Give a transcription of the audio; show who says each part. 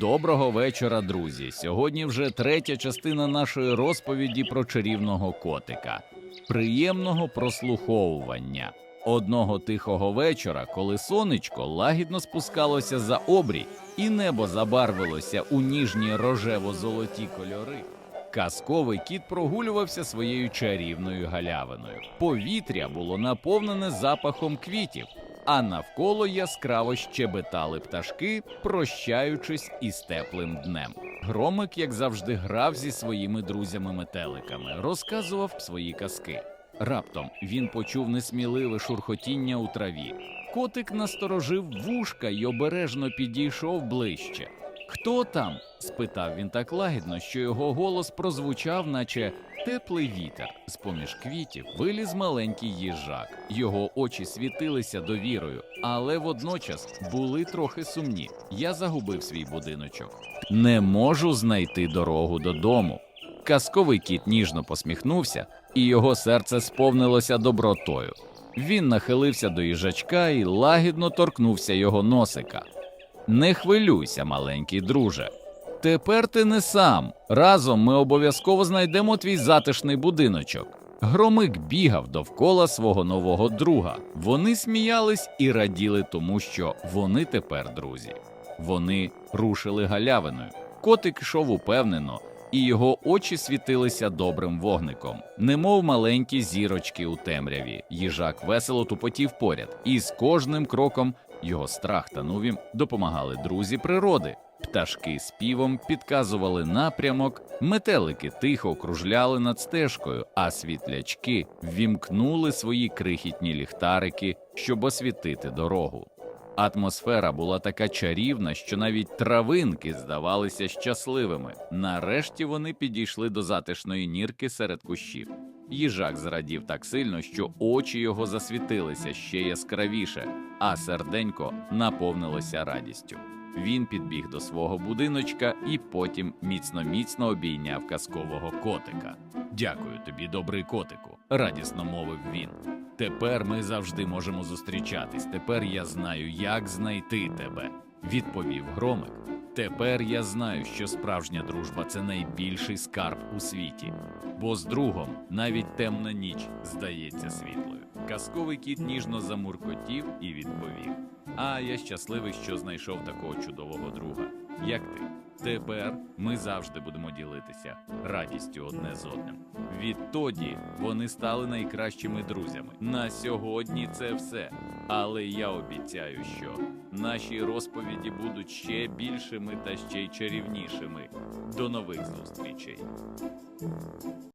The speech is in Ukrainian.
Speaker 1: Доброго вечора, друзі. Сьогодні вже третя частина нашої розповіді про чарівного котика. Приємного прослуховування. Одного тихого вечора, коли сонечко лагідно спускалося за обрій, і небо забарвилося у ніжні рожево-золоті кольори. Казковий кіт прогулювався своєю чарівною галявиною. Повітря було наповнене запахом квітів, а навколо яскраво щебетали пташки, прощаючись із теплим днем. Громик, як завжди, грав зі своїми друзями-метеликами, розказував свої казки. Раптом він почув несміливе шурхотіння у траві. Котик насторожив вушка й обережно підійшов ближче. Хто там? спитав він так лагідно, що його голос прозвучав, наче теплий вітер. З поміж квітів виліз маленький їжак. Його очі світилися довірою, але водночас були трохи сумні. Я загубив свій будиночок. Не можу знайти дорогу додому. Казковий кіт ніжно посміхнувся, і його серце сповнилося добротою. Він нахилився до їжачка і лагідно торкнувся його носика. Не хвилюйся, маленький друже. Тепер ти не сам. Разом ми обов'язково знайдемо твій затишний будиночок. Громик бігав довкола свого нового друга. Вони сміялись і раділи тому, що вони тепер друзі. Вони рушили галявиною. Котик йшов упевнено, і його очі світилися добрим вогником, немов маленькі зірочки у темряві. Їжак весело тупотів поряд, і з кожним кроком його страх та нувім допомагали друзі природи. Пташки співом підказували напрямок, метелики тихо кружляли над стежкою, а світлячки ввімкнули свої крихітні ліхтарики, щоб освітити дорогу. Атмосфера була така чарівна, що навіть травинки здавалися щасливими. Нарешті вони підійшли до затишної нірки серед кущів. Їжак зрадів так сильно, що очі його засвітилися ще яскравіше, а серденько наповнилося радістю. Він підбіг до свого будиночка і потім міцно-міцно обійняв казкового котика. Дякую тобі, добрий котику, радісно мовив він. Тепер ми завжди можемо зустрічатись. Тепер я знаю, як знайти тебе, відповів громик. Тепер я знаю, що справжня дружба це найбільший скарб у світі, бо з другом навіть темна ніч здається світлою. Казковий кіт ніжно замуркотів і відповів: А я щасливий, що знайшов такого чудового друга, як ти. Тепер ми завжди будемо ділитися радістю одне з одним. Відтоді вони стали найкращими друзями. На сьогодні це все. Але я обіцяю, що наші розповіді будуть ще більшими та ще й чарівнішими. До нових зустрічей.